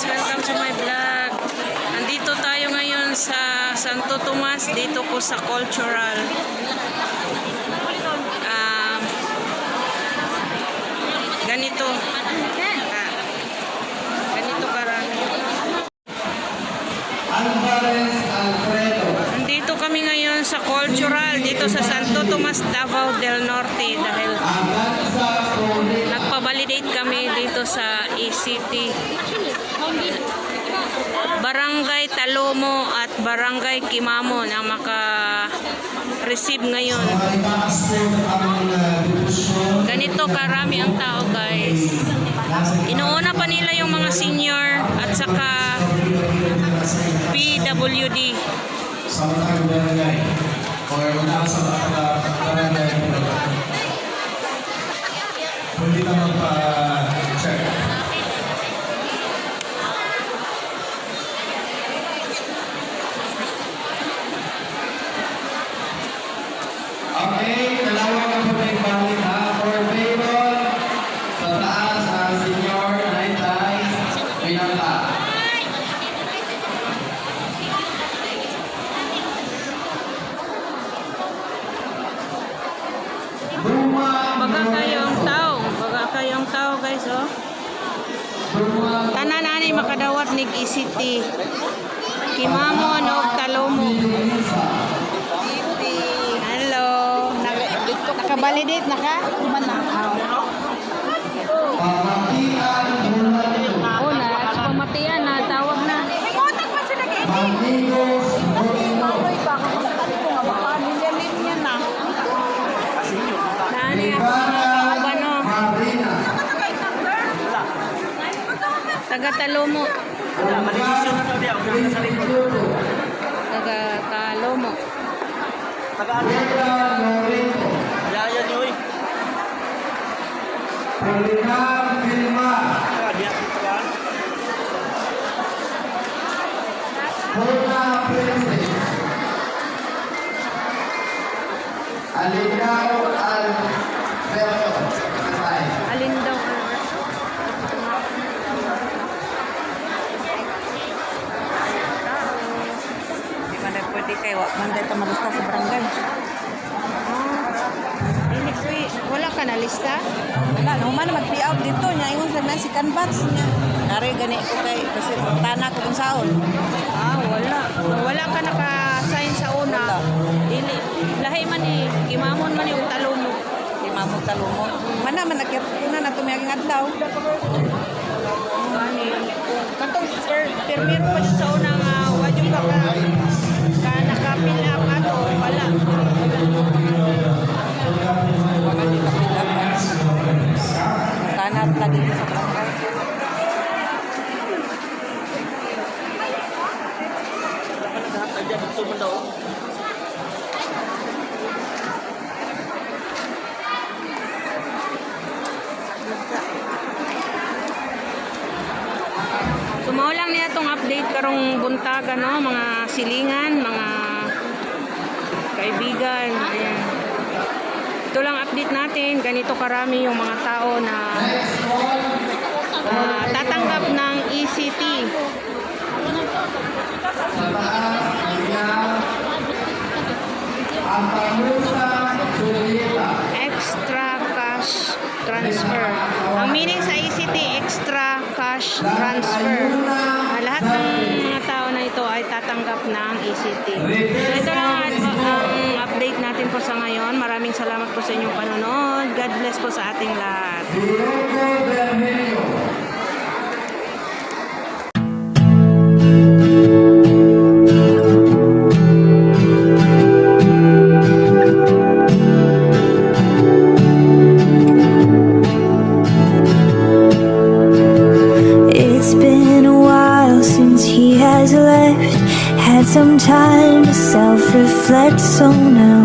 guys, welcome to my vlog. Nandito tayo ngayon sa Santo Tomas, dito po sa Cultural. Um, ganito. Ah, ganito karami. Nandito kami ngayon sa Cultural, dito sa Santo Tomas, Davao del Norte dahil nagpa-validate kami dito sa ECT. Talomo at Barangay Kimamon ang maka-receive ngayon. Ganito karami ang tao guys. Inuuna pa nila yung mga senior at saka PWD. Sa mga barangay. Kayong tao guys oh. Tanan ani makadawat nig ECT. Kimamon og Talomo. Hello. Naka-validate na ka? Man na. Taga Talomo. Taga Talomo. Loreto, Yaya ni Uy. Polinar Vilma, Dia kan. Bona Princess, Alinaw kay wa man malista sa barangay. Ko Wala ka na lista? Wala, no man mag-out dito nya ingon sa man si canvas niya. Ari gani ko kay kasi tana ko dun saon. Ah, wala. Wala ka naka-sign sa una. Dili. Lahi man eh. Kimamon man yung Talomo. Di mamong talumo. Mana man nagyat ko na nato may adlaw. Ani. Katong per, permiro pa sa una nga wadyo ka ka ka naka-fill up ato. Wala. Tana lagi ko sa barangay. Dito mao lang niya tong update karong buntaga no, mga silingan, mga kaibigan. Ayan. Ito lang update natin. Ganito karami yung mga tao na ah, tatanggap ng ECT. Extra cash transfer. Ang meaning sa ECT, extra cash transfer. Ah, lahat ng mga tao na ito ay tatanggap ng ECT. So ito lang ang, ang update natin po sa ngayon. Maraming salamat po sa inyong panonood. God bless po sa ating lahat. Some time to self reflect, so now.